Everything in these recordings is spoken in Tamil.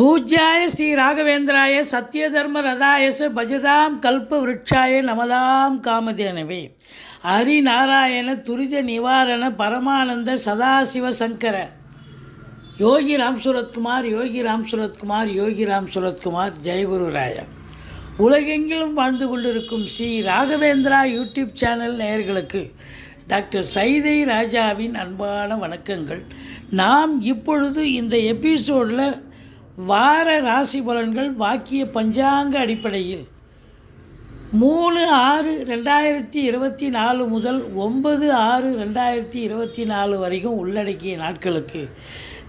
பூஜ்யாய ஸ்ரீ ராகவேந்திராய சத்யதர்ம ரதாயச பஜதாம் கல்ப விருட்சாய நமதாம் காமதேனவே. ஹரிநாராயண துரித நிவாரண பரமானந்த சதாசிவ சங்கர. யோகி ராம் சுரத்குமார் யோகி ராம் சுரத்குமார் யோகி ராம் சுரத்குமார் ஜெயகுரு உலகெங்கிலும் வாழ்ந்து கொண்டிருக்கும் ஸ்ரீ ராகவேந்திரா யூடியூப் சேனல் நேயர்களுக்கு டாக்டர் சைதை ராஜாவின் அன்பான வணக்கங்கள். நாம் இப்பொழுது இந்த எபிசோடில் வார ராசி பலன்கள் வாக்கிய பஞ்சாங்க அடிப்படையில். மூணு ஆறு ரெண்டாயிரத்தி இருபத்தி நாலு முதல் ஒன்பது ஆறு ரெண்டாயிரத்தி இருபத்தி நாலு வரைக்கும் உள்ளடக்கிய நாட்களுக்கு.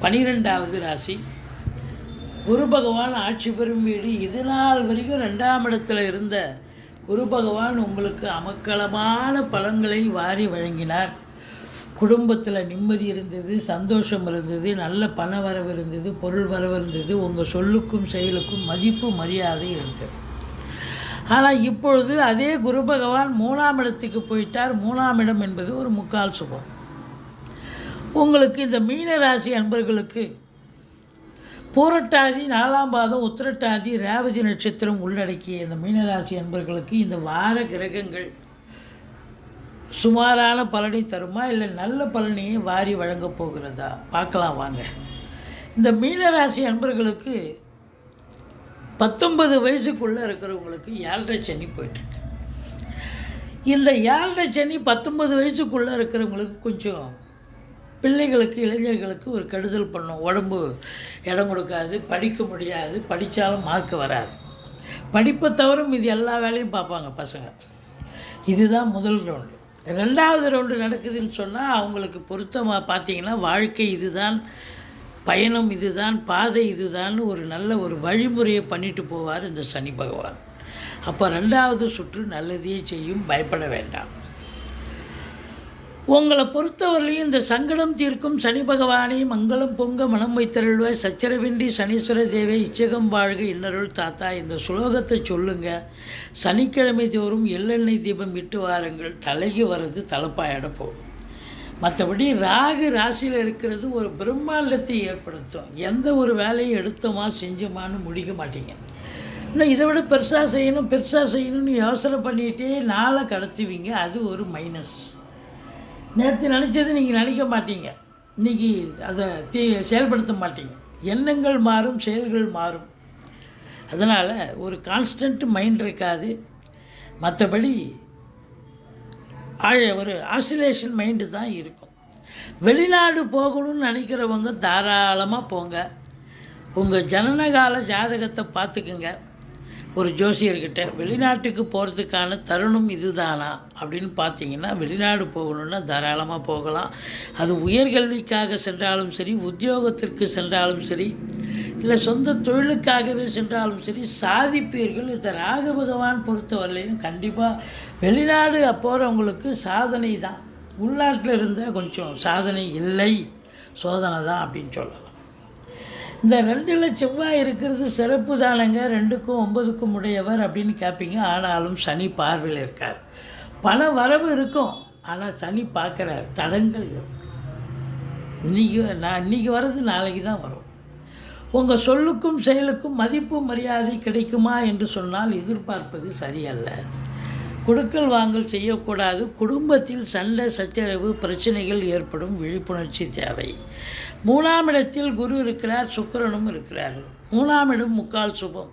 பனிரெண்டாவது ராசி. குரு பகவான் ஆட்சி பெறும் வீடு. இது நாள் வரைக்கும் ரெண்டாம் இடத்துல இருந்த குரு பகவான் உங்களுக்கு அமக்களமான பலன்களை வாரி வழங்கினார். குடும்பத்தில் நிம்மதி இருந்தது சந்தோஷம் இருந்தது நல்ல பண வரவு இருந்தது பொருள் வரவு இருந்தது உங்கள் சொல்லுக்கும் செயலுக்கும் மதிப்பு மரியாதை இருந்தது. ஆனால் இப்பொழுது அதே குரு பகவான் மூணாம் இடத்துக்கு போயிட்டார். மூணாம் இடம் என்பது ஒரு முக்கால் சுபம். உங்களுக்கு இந்த மீன ராசி அன்பர்களுக்கு பூரட்டாதி நாலாம் பாதம் உத்திரட்டாதி ரேவதி நட்சத்திரம் உள்ளடக்கிய இந்த மீனராசி அன்பர்களுக்கு இந்த வார கிரகங்கள் சுமாரான பலனை தருமா? இல்லை நல்ல பலனையே வாரி வழங்கப் போகிறதா? பார்க்கலாம் வாங்க. இந்த மீனராசி அன்பர்களுக்கு பத்தொன்பது வயசுக்குள்ளே இருக்கிறவங்களுக்கு ஏழரை சனி போயிட்டுருக்கு. இந்த ஏழரை சனி பத்தொன்பது வயசுக்குள்ளே இருக்கிறவங்களுக்கு கொஞ்சம் பிள்ளைகளுக்கு இளைஞர்களுக்கு ஒரு கெடுதல் பண்ணும். உடம்பு இடம் கொடுக்காது படிக்க முடியாது படித்தாலும் மார்க் வராது. படிப்பை தவிர இது எல்லா வேலையும் பார்ப்பாங்க பசங்க. இதுதான் முதல் ரவுண்டு ரெண்டாவது ரவுண்டு நடக்குதுன்னு சொன்னால் அவங்களுக்கு பொருத்தமாக பார்த்தீங்கன்னா வாழ்க்கை இதுதான் பயணம் இதுதான் பாதை இதுதான் ஒரு நல்ல ஒரு வழிமுறையை பண்ணிட்டு போவார் இந்த சனி பகவான். அப்போ ரெண்டாவது சுற்று நல்லதையே செய்யும் பயப்பட வேண்டாம். உங்களை பொறுத்தவரையிலையும் இந்த சங்கடம் தீர்க்கும் சனி பகவானை மங்களம் பொங்க மனம் வைத்தருள்வ சச்சரவின்றி சனீஸ்வர தேவை இச்சகம் வாழ்க இன்னருள் தாத்தா இந்த சுலோகத்தை சொல்லுங்க. சனிக்கிழமை தோறும் எள்ளெண்ணெய் தீபம் இட்டு வாருங்கள். தலைக்கு வர்றது தலைப்பாயிட போகும். மற்றபடி ராகு ராசியில் இருக்கிறது ஒரு பிரம்மாண்டத்தை ஏற்படுத்தும். எந்த ஒரு வேலையும் எடுத்தோமா செஞ்சோமான்னு முடிக்க மாட்டீங்க. இன்னும் இதை விட பெருசாக செய்யணும் பெருசாக செய்யணும்னு யோசனை பண்ணிகிட்டே நாளை கடத்துவீங்க. அது ஒரு மைனஸ் நேற்று நினச்சது நீங்கள் நினைக்க மாட்டீங்க. இன்றைக்கி அதை தீ செயல்படுத்த மாட்டீங்க. எண்ணங்கள் மாறும் செயல்கள் மாறும். அதனால் ஒரு கான்ஸ்டன்ட் மைண்ட் இருக்காது. மற்றபடி ஆழ ஒரு ஆசிலேஷன் மைண்டு தான் இருக்கும். வெளிநாடு போகணும்னு நினைக்கிறவங்க தாராளமாக போங்க. உங்கள் ஜனனகால ஜாதகத்தை பார்த்துக்குங்க. ஒரு ஜோசியர்கிட்ட வெளிநாட்டுக்கு போகிறதுக்கான தருணம் இதுதானா? அப்படின்னு பார்த்தீங்கன்னா வெளிநாடு போகணுன்னா தாராளமாக போகலாம். அது உயர்கல்விக்காக சென்றாலும் சரி உத்தியோகத்திற்கு சென்றாலும் சரி இல்லை சொந்த தொழிலுக்காகவே சென்றாலும் சரி சாதிப்பீர்கள் இந்த ராக பகவான் பொறுத்தவரையிலையும் கண்டிப்பாக வெளிநாடு போகிறவங்களுக்கு சாதனை தான். உள்நாட்டில் இருந்தால் கொஞ்சம் சாதனை இல்லை சோதனை தான் அப்படின்னு சொல்லலாம். இந்த ரெண்டில் செவ்வாய் இருக்கிறது சிறப்பு தானங்க ரெண்டுக்கும் ஒன்பதுக்கும் உடையவர் அப்படின்னு கேட்பீங்க ஆனாலும் சனி பார்வையில் இருக்கார். பண வரவு இருக்கும் ஆனால் சனி பார்க்குறார். தடங்கள் இன்றைக்கி நான் இன்றைக்கி வர்றது நாளைக்கு தான் வரும். உங்கள் சொல்லுக்கும் செயலுக்கும் மதிப்பு மரியாதை கிடைக்குமா என்று சொன்னால் எதிர்பார்ப்பது சரியல்ல. கொடுக்கல் வாங்கல் செய்யக்கூடாது. குடும்பத்தில் சண்டை சச்சரவு பிரச்சனைகள் ஏற்படும். விழிப்புணர்ச்சி தேவை. மூணாம் இடத்தில் குரு இருக்கிறார் சுக்கிரனும் இருக்கிறார் மூணாம் இடம் முக்கால் சுபம்.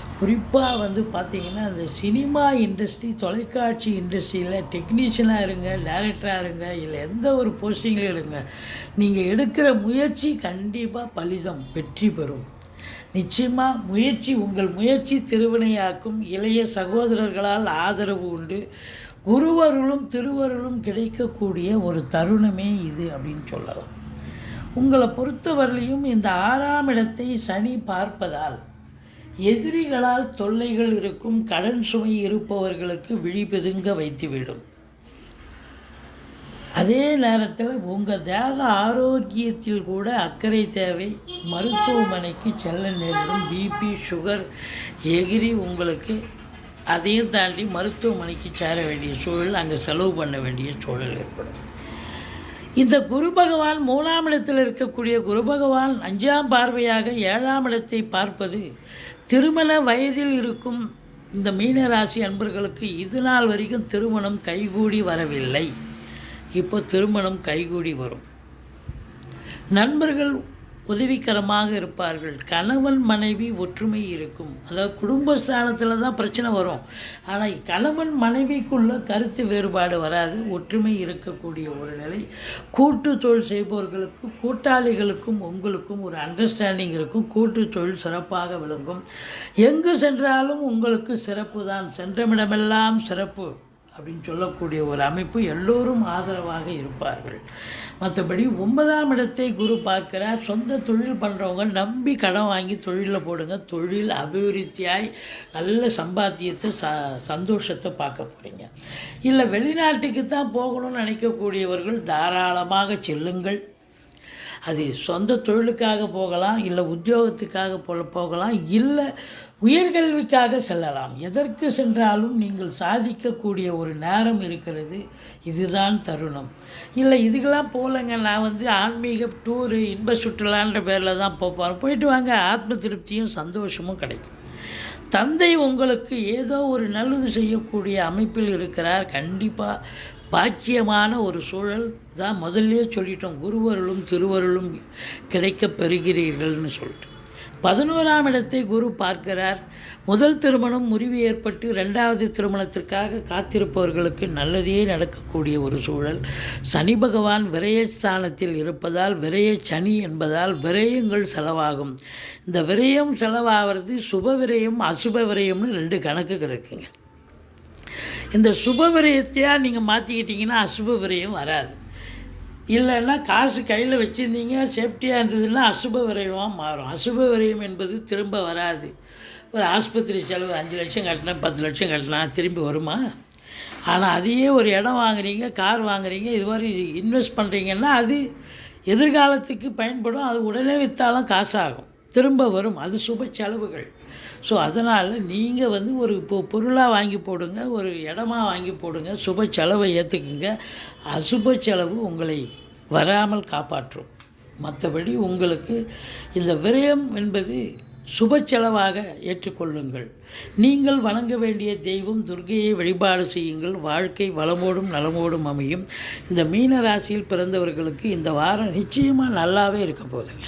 குறிப்பாக வந்து பார்த்திங்கன்னா அந்த சினிமா இண்டஸ்ட்ரி தொலைக்காட்சி இண்டஸ்ட்ரியில் டெக்னீஷியனாக இருங்க டேரக்டராக இருங்க இல்லை எந்த ஒரு போஸ்டிங்கில் இருங்க நீங்கள் எடுக்கிற முயற்சி கண்டிப்பாக பலிதம் வெற்றி பெறும். நிச்சயமாக முயற்சி உங்கள் முயற்சி திருவினையாக்கும் இளைய சகோதரர்களால் ஆதரவு உண்டு. குருவருளும் திருவருளும் கிடைக்கக்கூடிய ஒரு தருணமே இது அப்படின்னு சொல்லலாம். உங்களை பொறுத்தவரையிலையும் இந்த ஆறாம் இடத்தை சனி பார்ப்பதால் எதிரிகளால் தொல்லைகள் இருக்கும் கடன் சுமை இருப்பவர்களுக்கு விழிபெதுங்க வைத்துவிடும். அதே நேரத்தில் உங்கள் தேக ஆரோக்கியத்தில் கூட அக்கறை தேவை. மருத்துவமனைக்கு செல்ல நேரிடும் பிபி சுகர் எகிரி உங்களுக்கு அதையும் தாண்டி மருத்துவமனைக்கு சேர வேண்டிய சூழல் அங்கே செலவு பண்ண வேண்டிய சூழல் ஏற்படும். இந்த குரு பகவான் மூணாம் இடத்தில் இருக்கக்கூடிய குரு பகவான் அஞ்சாம் பார்வையாக ஏழாம் இடத்தை பார்ப்பது திருமண வயதில் இருக்கும் இந்த மீனராசி அன்பர்களுக்கு இது நாள் வரைக்கும் திருமணம் கைகூடி வரவில்லை. இப்போ திருமணம் கைகூடி வரும். நண்பர்கள் உதவிகரமாக இருப்பார்கள். கணவன் மனைவி ஒற்றுமை இருக்கும். அதாவது குடும்பஸ்தானத்தில் தான் பிரச்சனை வரும். ஆனால் கணவன் மனைவிக்குள்ள கருத்து வேறுபாடு வராது. ஒற்றுமை இருக்கக்கூடிய ஒரு நிலை. கூட்டு தொழில் செய்பவர்களுக்கு கூட்டாளிகளுக்கும் உங்களுக்கும் ஒரு அண்டர்ஸ்டாண்டிங் இருக்கும். கூட்டு தொழில் சிறப்பாக விளங்கும். எங்கு சென்றாலும் உங்களுக்கு சிறப்பு தான் சென்றமிடமெல்லாம் சிறப்பு. அப்படின்னு சொல்லக்கூடிய ஒரு அமைப்பு எல்லோரும் ஆதரவாக இருப்பார்கள். மற்றபடி ஒன்பதாம் இடத்தை குரு பார்க்கிறார். சொந்த தொழில் பண்ணுறவங்க நம்பி கடன் வாங்கி தொழிலில் போடுங்க. தொழில் அபிவிருத்தியாய் நல்ல சம்பாத்தியத்தை ச சந்தோஷத்தை பார்க்க போகிறீங்க இல்லை வெளிநாட்டுக்கு தான் போகணும்னு நினைக்கக்கூடியவர்கள் தாராளமாக செல்லுங்கள். அது சொந்த தொழிலுக்காக போகலாம் இல்லை உத்தியோகத்துக்காக போல போகலாம் இல்லை உயர்கல்விக்காக செல்லலாம். எதற்கு சென்றாலும் நீங்கள் சாதிக்கக்கூடிய ஒரு நேரம் இருக்கிறது இதுதான் தருணம். இல்லை இதுக்கெல்லாம் போகலங்க. நான் வந்து ஆன்மீக டூரு இன்ப சுற்றுலான்ற பேரில் தான் போப்பார் போயிட்டு வாங்க. ஆத்ம திருப்தியும் சந்தோஷமும் கிடைக்கும். தந்தை உங்களுக்கு ஏதோ ஒரு நல்லது செய்யக்கூடிய அமைப்பில் இருக்கிறார். கண்டிப்பாக பாக்கியமான ஒரு சூழல் தான் முதல்லே சொல்லிட்டோம். குருவருளும் திருவருளும் கிடைக்கப் பெறுகிறீர்கள்னு சொல்லிட்டு. பதினோராம் இடத்தை குரு பார்க்கிறார். முதல் திருமணம் முறிவு ஏற்பட்டு ரெண்டாவது திருமணத்திற்காக காத்திருப்பவர்களுக்கு நல்லதே நடக்கக்கூடிய ஒரு சூழல். சனி பகவான் விரயஸ்தானத்தில் இருப்பதால் விரய சனி என்பதால் விரயங்கள் செலவாகும். இந்த விரயம் செலவாகிறது சுப விரயம் அசுப விரயம்னு ரெண்டு கணக்கு இருக்குங்க. இந்த சுப விரயத்தையாக நீங்கள் மாற்றிக்கிட்டிங்கன்னா அசுப விரயம் வராது. இல்லைன்னா காசு கையில் வச்சுருந்தீங்க சேஃப்டியாக இருந்ததுன்னா அசுப விரயமாக மாறும். அசுப விரயம் என்பது திரும்ப வராது. ஒரு ஆஸ்பத்திரி செலவு அஞ்சு லட்சம் கட்டினா பத்து லட்சம் கட்டினா திரும்பி வருமா? ஆனால் அதையே ஒரு இடம் வாங்குறீங்க கார் வாங்குறீங்க இது மாதிரி இன்வெஸ்ட் பண்ணுறீங்கன்னா அது எதிர்காலத்துக்கு பயன்படும். அது உடனே விற்றாலும் காசாகும். திரும்ப வரும். அது சுப செலவுகள். ஸோ அதனால் நீங்கள் வந்து ஒரு இப்போ பொருளாக வாங்கி போடுங்க ஒரு இடமா வாங்கி போடுங்க சுப செலவை ஏற்றுக்குங்க அசுப செலவு உங்களை வராமல் காப்பாற்றும். மற்றபடி உங்களுக்கு இந்த விரயம் என்பது சுப செலவாக ஏற்றுக்கொள்ளுங்கள். நீங்கள் வணங்க வேண்டிய தெய்வம் துர்கையை வழிபாடு செய்யுங்கள். வாழ்க்கை வளமோடும் நலமோடும் அமையும். இந்த மீன ராசியில் பிறந்தவர்களுக்கு இந்த வாரம் நிச்சயமாக நல்லாவே இருக்க போதுங்க